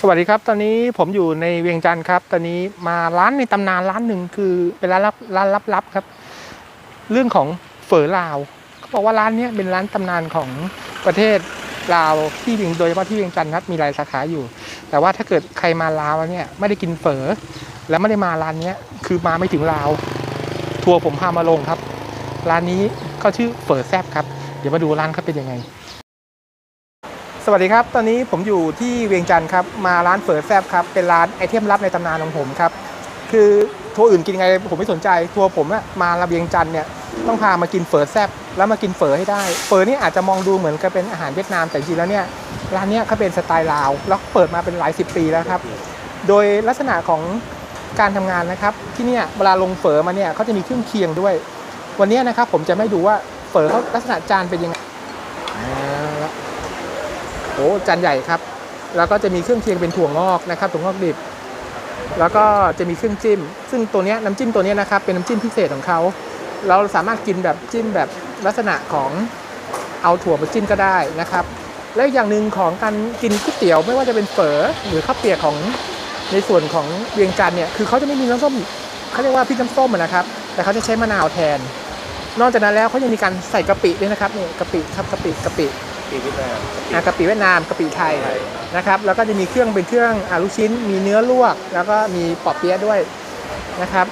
สวัสดีครับ ตอนนี้ผมอยู่ในเวียงจันทร์ครับ ตอนนี้มาร้านในตำนานร้านหนึ่งคือเป็นร้านลับร้านลับๆครับ เรื่องของเฝอลาวเขาบอกว่าร้านนี้เป็นร้านตำนานของประเทศลาวที่เวียงโดยเฉพาะที่เวียงจันทร์ครับมีหลายสาขาอยู่ แต่ว่าถ้าเกิดใครมาลาวเนี่ยไม่ได้กินเฝอแล้วไม่ได้มาร้านนี้คือมาไม่ถึงลาว ทัวร์ผมพามาลงครับ ร้านนี้เขาชื่อเฝอแซบครับ เดี๋ยวมาดูร้านเขาเป็นยังไง สวัสดีครับ ตอนนี้ผมอยู่ที่เวียงจันทร์ครับ มาร้านเฝอแซบครับ เป็นร้านไอเทมลับในตำนานของผมครับ คือทัวร์อื่นกินไงผมไม่สนใจ ทัวร์ผมอะมาละเวียงจันทร์เนี่ยต้องพามากินเฝอแซบแล้วมากินเฝอให้ได้เฝอนี่อาจจะมองดูเหมือนกับเป็นอาหารเวียดนาม แต่จริงแล้วเนี่ยร้านเนี้ยเขาเป็นสไตล์ลาว แล้วเปิดมาเป็นหลายสิบปีแล้วครับ โดยลักษณะของการทำงานนะครับ ที่เนี่ยเวลาลงเฝอมาเนี่ยเขาจะมีเครื่องเคียงด้วย วันนี้นะครับผมจะไม่ดูว่าเฝอเขาลักษณะจานเป็นยังไง โอ้จานใหญ่ครับ แล้วก็จะมีเครื่องเคียงเป็นถั่วงอกนะครับถั่วงอกดิบ แล้วก็จะมีเครื่องจิ้ม ซึ่งตัวนี้น้ำจิ้มตัวนี้นะครับเป็นน้ำจิ้มพิเศษของเขา เราสามารถกินแบบจิ้มแบบลักษณะของเอาถั่วมาจิ้มก็ได้นะครับ และอย่างหนึ่งของการกินก๋วยเตี๋ยวไม่ว่าจะเป็นเฝอหรือข้าวเปียกของในส่วนของเวียงจันทร์เนี่ยคือเขาจะไม่มีน้ำส้มเขาเรียกว่าพริกน้ำส้มนะครับ แต่เขาจะใช้มะนาวแทน นอกจากนั้นแล้วเขายังมีการใส่กะปิด้วยนะครับนี่กะปิครับกะปิกะปิ ปีวิทยาอะกะปิเวียดนามกะปิไทยนะครับแล้วก็จะมีเครื่องเป็นเครื่องอาลูกชิ้น มีเนื้อลวก แล้วก็มีปอเปี๊ยะด้วยนะครับ